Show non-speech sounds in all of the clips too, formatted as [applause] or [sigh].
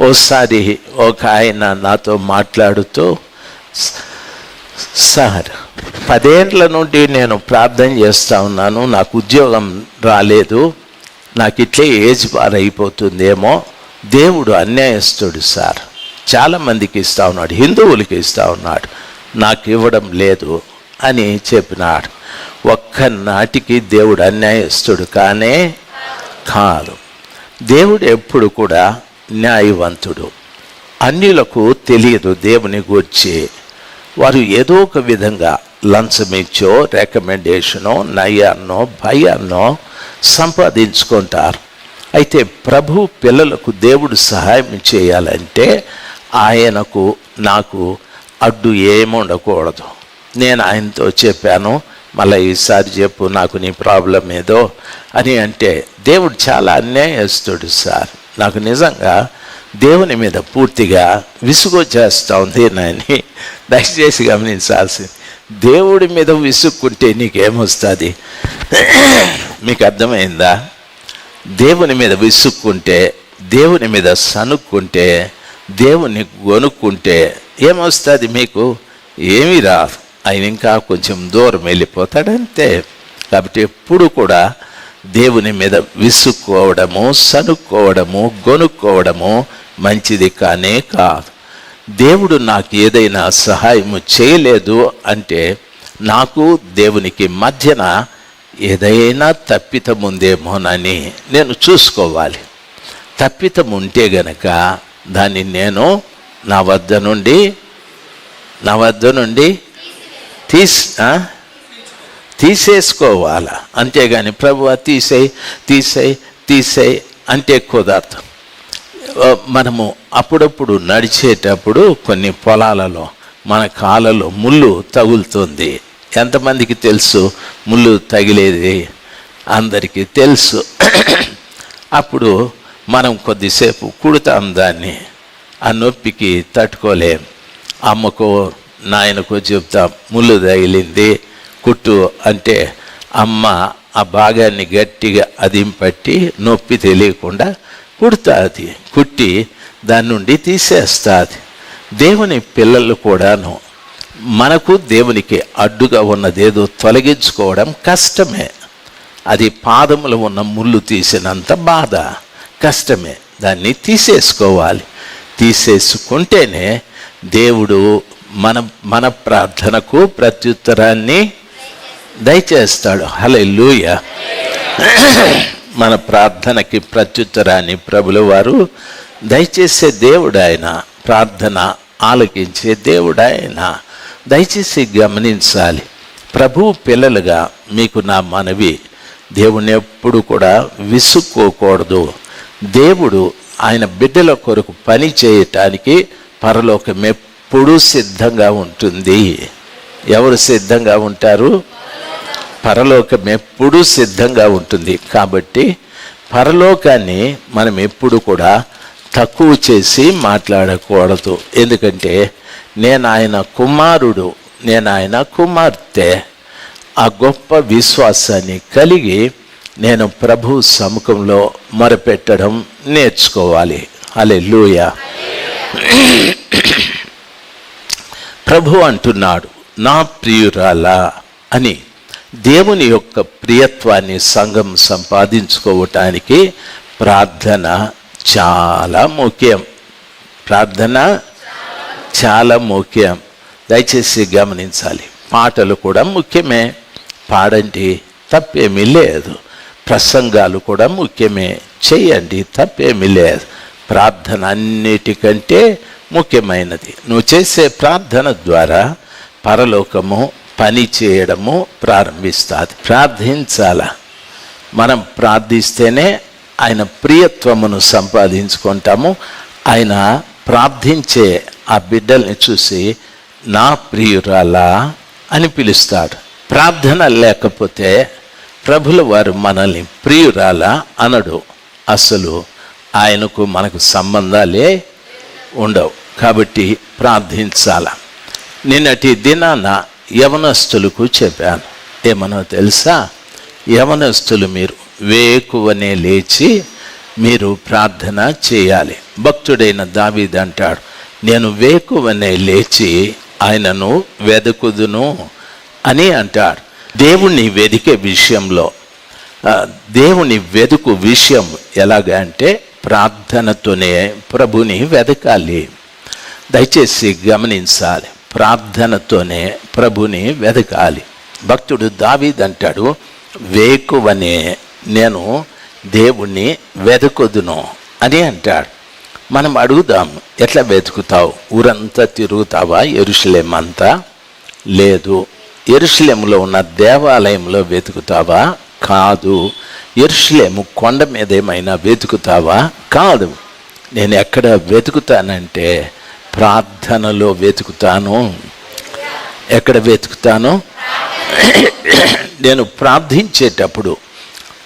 ఓసారి ఒక ఆయన నాతో మాట్లాడుతూ సార్ పదేండ్ల నుండి నేను ప్రార్థన చేస్తూ ఉన్నాను నాకు ఉద్యోగం రాలేదు నాకు ఇట్లే ఏజ్ బార్ అయిపోతుందేమో దేవుడు అన్యాయస్తుడు సార్ చాలామందికి ఇస్తూ ఉన్నాడు హిందువులకి ఇస్తూ ఉన్నాడు నాకు ఇవ్వడం లేదు అని చెప్పినాడు. ఒక్క నాటికి దేవుడు అన్యాయస్తుడు కానే కాదు. దేవుడు ఎప్పుడు కూడా న్యాయవంతుడు. అన్యులకు తెలియదు దేవుని గూర్చి. వారు ఏదో ఒక విధంగా లంచమిచ్చో రికమెండేషనో నయాన్నో భయాన్నో సంపాదించుకుంటారు. అయితే ప్రభు పిల్లలకు దేవుడు సహాయం చేయాలంటే ఆయనకు నాకు అడ్డు ఏముండకూడదు. నేను ఆయనతో చెప్పాను మళ్ళీ ఈసారి చెప్పు నాకు నీ ప్రాబ్లం ఏదో అని అంటే దేవుడు చాలా అన్యాయస్తుడు సార్. నాకు నిజంగా దేవుని మీద పూర్తిగా విసుగు చేస్తూ ఉంది నాయని. దయచేసి గమనించాల్సింది దేవుడి మీద విసుక్కుంటే నీకేమొస్తుంది? మీకు అర్థమైందా? దేవుని మీద విసుక్కుంటే దేవుని మీద సనుక్కుంటే దేవుని కొనుక్కుంటే ఏమొస్తుంది మీకు? ఏమీ రాదు. ఆయన ఇంకా కొంచెం దూరం వెళ్ళిపోతాడంతే. కాబట్టి ఎప్పుడు కూడా దేవుని మీద విసుక్కోవడము సనుక్కోవడము గొనుక్కోవడము మంచిది కానే కాదు. దేవుడు నాకు ఏదైనా సహాయము చేయలేదు అంటే నాకు దేవునికి మధ్యన ఏదైనా తప్పితం ఉందేమోనని నేను చూసుకోవాలి. తప్పితం ఉంటే గనక దాన్ని నేను నా వద్ద నుండి నా వద్ద నుండి తీసి తీసేసుకోవాలా. అంతేగాని ప్రభు తీసేయి తీసేయి తీసేయి అంటే కుదరదు మనము అప్పుడప్పుడు నడిచేటప్పుడు కొన్ని పొలాలలో మన కాలలో ముళ్ళు తగులుతుంది. ఎంతమందికి తెలుసు ముళ్ళు తగిలేది? అందరికీ తెలుసు. అప్పుడు మనం కొద్దిసేపు కుడతాం దాన్ని. ఆ నొప్పికి తట్టుకోలేం. అమ్మకో నాయనకో చెప్తాం ముళ్ళు తగిలింది. కుట్టు అంటే అమ్మ ఆ భాగాన్ని గట్టిగా అదింపట్టి నొప్పి తెలియకుండా కుడుతుంది. కుట్టి దాని నుండి తీసేస్తుంది. దేవుని పిల్లలు కూడాను మనకు దేవునికి అడ్డుగా ఉన్నదేదో తొలగించుకోవడం కష్టమే. అది పాదములు ఉన్న ముళ్ళు తీసినంత బాధ కష్టమే. దాన్ని తీసేసుకోవాలి. తీసేసుకుంటేనే దేవుడు మన మన ప్రార్థనకు ప్రత్యుత్తరాన్ని దయచేస్తాడు. హలో లూయ మన ప్రార్థనకి ప్రత్యుత్తరాన్ని ప్రభుల వారు దయచేసే దేవుడు ఆయన ప్రార్థన ఆలకించే దేవుడు ఆయన దయచేసి గమనించాలి. ప్రభు పిల్లలుగా మీకు నా మనవి దేవుని ఎప్పుడు కూడా విసుక్కోకూడదు. దేవుడు ఆయన బిడ్డల కొరకు పని చేయటానికి పరలోకం ఎప్పుడూ సిద్ధంగా ఉంటుంది. ఎవరు సిద్ధంగా ఉంటారు? పరలోకం ఎప్పుడూ సిద్ధంగా ఉంటుంది. కాబట్టి పరలోకాన్ని మనం ఎప్పుడు కూడా తక్కువ చేసి మాట్లాడకూడదు. ఎందుకంటే నేను ఆయన కుమారుడు నేను ఆయన కుమార్తె. ఆ గొప్ప విశ్వాసాన్ని కలిగి నేను ప్రభు సముఖంలో మొరపెట్టడం నేర్చుకోవాలి. అలే ప్రభు అంటున్నాడు నా ప్రియురాలా అని. దేవుని యొక్క ప్రియత్వాన్ని సంఘం సంపాదించుకోవటానికి ప్రార్థన చాలా ముఖ్యం. ప్రార్థన చాలా ముఖ్యం. దయచేసి గమనించాలి. పాటలు కూడా ముఖ్యమే. పాడండి తప్పేమీ లేదు. ప్రసంగాలు కూడా ముఖ్యమే. చేయండి తప్పేమీ లేదు. ప్రార్థన అన్నిటికంటే ముఖ్యమైనది. నువ్వు చేసే ప్రార్థన ద్వారా పరలోకము పని చేయడము ప్రారంభిస్తుంది. ప్రార్థించాల. మనం ప్రార్థిస్తేనే ఆయన ప్రియత్వమును సంపాదించుకుంటాము. ఆయన ప్రార్థించే ఆ బిడ్డల్ని చూసి నా ప్రియురాలా అని పిలుస్తాడు. ప్రార్థన లేకపోతే ప్రభుల వారు మనల్ని ప్రియురాలా అనడు. అసలు ఆయనకు మనకు సంబంధాలే ఉండవు. కాబట్టి ప్రార్థించాల. నిన్నటి దినాన యవనస్తులకు చెప్పాను. ఏమనో తెలుసా? యవనస్తులు మీరు వేకువనే లేచి మీరు ప్రార్థన చేయాలి. భక్తుడైన దావీద్ అంటాడు నేను వేకువనే లేచి ఆయనను వెదకుదును అని అంటాడు. దేవుణ్ణి వెదికే విషయంలో దేవుని వెదుకు విషయం ఎలాగ అంటే ప్రార్థనతోనే ప్రభుని వెదకాలి. దయచేసి గమనించాలి. ప్రార్థనతోనే ప్రభుని వెదకాలి. భక్తుడు దావీద్ అంటాడు వేకువనే నేను దేవుణ్ణి వెదకుదును అని అంటాడు. మనం అడుగుదాం ఎట్లా వెతుకుతావు? ఊరంతా తిరుగుతావా? ఎరుషలేం అంతా? లేదు. ఎరుషలేములో ఉన్న దేవాలయంలో వెతుకుతావా? కాదు. ఎరుషలేము కొండ మీద ఏమైనా వెతుకుతావా? కాదు. నేను ఎక్కడ వెతుకుతానంటే ప్రార్థనలో వెతుకుతాను. ఎక్కడ వెతుకుతాను? నేను ప్రార్థించేటప్పుడు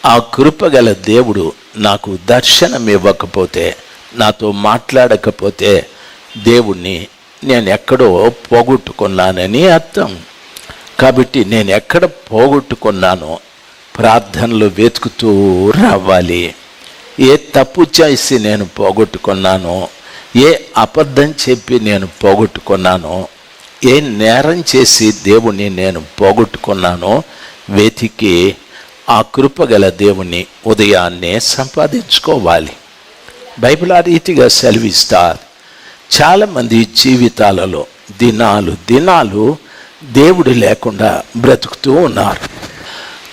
ఆ కృపగల దేవుడు నాకు దర్శనం ఇవ్వకపోతే నాతో మాట్లాడకపోతే దేవుణ్ణి నేను ఎక్కడో పోగొట్టుకున్నానని అర్థం. కాబట్టి నేను ఎక్కడ పోగొట్టుకున్నానో ప్రార్థనలు వెతుకుతూ రావాలి. ఏ తప్పు చేసి నేను పోగొట్టుకున్నానో ఏ అబద్ధం చెప్పి నేను పోగొట్టుకున్నానో ఏ నేరం చేసి దేవుణ్ణి నేను పోగొట్టుకున్నానో వెతికి ఆ కృపగల దేవుణ్ణి ఉదయాన్నే సంపాదించుకోవాలి. బైబిల్ ఆ రీతిగా సెలవిస్తారు. చాలామంది జీవితాలలో దినాలు దినాలు దేవుడు లేకుండా బ్రతుకుతూ ఉన్నారు.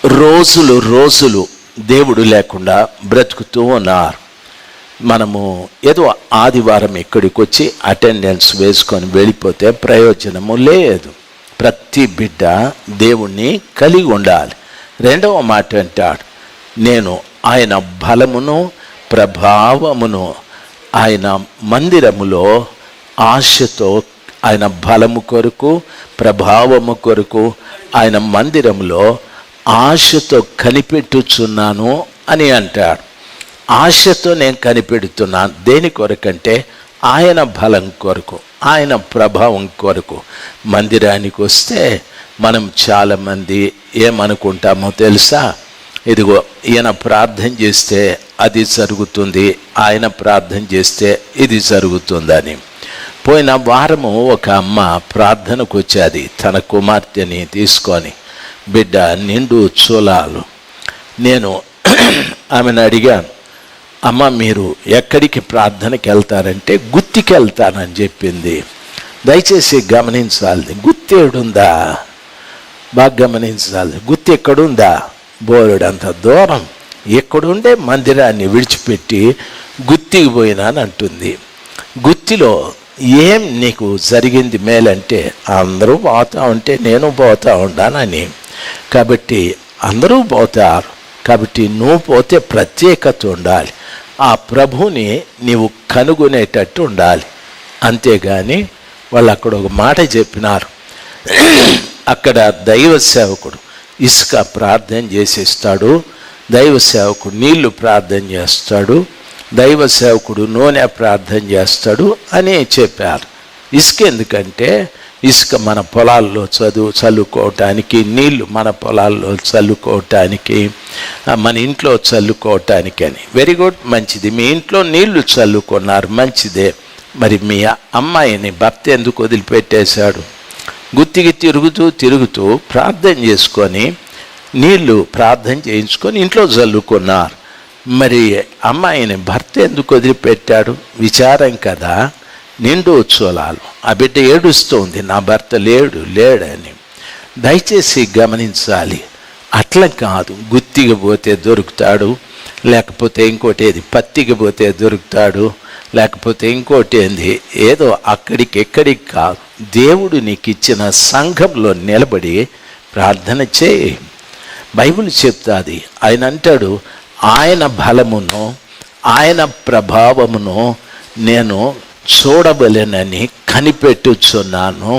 రోజులు రోజులు దేవుడు లేకుండా బ్రతుకుతూ ఉన్నారు. మనము ఏదో ఆదివారం ఇక్కడికి వచ్చి అటెండెన్స్ వేసుకొని వెళ్ళిపోతే ప్రయోజనము లేదు. ప్రతి బిడ్డ దేవుణ్ణి కలిగి ఉండాలి. రెండవ మాట అంటాడు నేను ఆయన బలమును ప్రభావమును ఆయన మందిరములో ఆశతో ఆయన బలము కొరకు ప్రభావము కొరకు ఆయన మందిరంలో ఆశతో కనిపెట్టుచున్నాను అని అంటాడు. ఆశతో నేను కనిపెడుతున్నాను దేని కొరకంటే ఆయన బలం కొరకు ఆయన ప్రభావం కొరకు. మందిరానికి వస్తే మనం చాలామంది ఏమనుకుంటామో తెలుసా? ఇదిగో ఈయన ప్రార్థన చేస్తే అది జరుగుతుంది ఆయన ప్రార్థన చేస్తే ఇది జరుగుతుందని. పోయిన వారము ఒక అమ్మ ప్రార్థనకు వచ్చేది తన కుమార్తెని తీసుకొని బిడ్డ నిండు చూలాలు నేను [clears throat] ఆమెను అడిగాను అమ్మ మీరు ఎక్కడికి ప్రార్థనకి వెళ్తారంటే గుత్తికి వెళ్తానని చెప్పింది. దయచేసి గమనించాలి గుత్తి ఏడుందా బాగా గమనించాలి గుత్తి ఎక్కడుందా? బోరుడంత దూరం ఎక్కడుండే మందిరాన్ని విడిచిపెట్టి గుత్తికి పోయినా అని అంటుంది. గుత్తిలో ఏం నీకు జరిగింది మేలంటే అందరూ పోతా ఉంటే నేను పోతా ఉండానని. కాబట్టి అందరూ పోతారు కాబట్టి నువ్వు పోతే ప్రత్యేకత ఉండాలి. ఆ ప్రభుని నీవు కనుగొనేటట్టు ఉండాలి. అంతేగాని వాళ్ళు అక్కడ ఒక మాట చెప్పినారు. అక్కడ దైవ సేవకుడు ఇసుక ప్రార్థన చేసిస్తాడు. దైవ సేవకుడు నీళ్ళు ప్రార్థన చేస్తాడు. దైవ సేవకుడు నూనె ప్రార్థన చేస్తాడు అని చెప్పారు. ఇసుక ఎందుకంటే ఇసుక మన పొలాల్లో చదువు చల్లుకోవటానికి నీళ్ళు మన పొలాల్లో చల్లుకోవటానికి మన ఇంట్లో చల్లుకోవటానికి అని. వెరీ గుడ్ మంచిది. మీ ఇంట్లో నీళ్ళు చల్లుకున్నారు మంచిదే. మరి మీ అమ్మాయిని భర్త ఎందుకు వదిలిపెట్టేశాడు? గుత్తికి తిరుగుతూ తిరుగుతూ ప్రార్థన చేసుకొని నీళ్ళు ప్రార్థన చేయించుకొని ఇంట్లో చల్లుకున్నారు. మరి అమ్మాయిని భర్త ఎందుకు వదిలిపెట్టాడు? విచారం కదా. నిండు ఉత్సవాలు ఆ బిడ్డ ఏడుస్తోంది నా భర్త లేడు లేడని. దయచేసి గమనించాలి. అట్లా కాదు గుత్తికి పోతే దొరుకుతాడు లేకపోతే ఇంకోటి ఏది పత్తికి పోతే దొరుకుతాడు లేకపోతే ఇంకోటి ఏంది ఏదో అక్కడికి ఎక్కడికి కాదు. దేవుడు నీకు ఇచ్చిన సంఘంలో నిలబడి ప్రార్థన చేయి. బైబిల్ చెప్తాది ఆయన అంటాడు ఆయన బలమును ఆయన ప్రభావమును నేను చూడబలెనని కనిపెట్టుచున్నాను.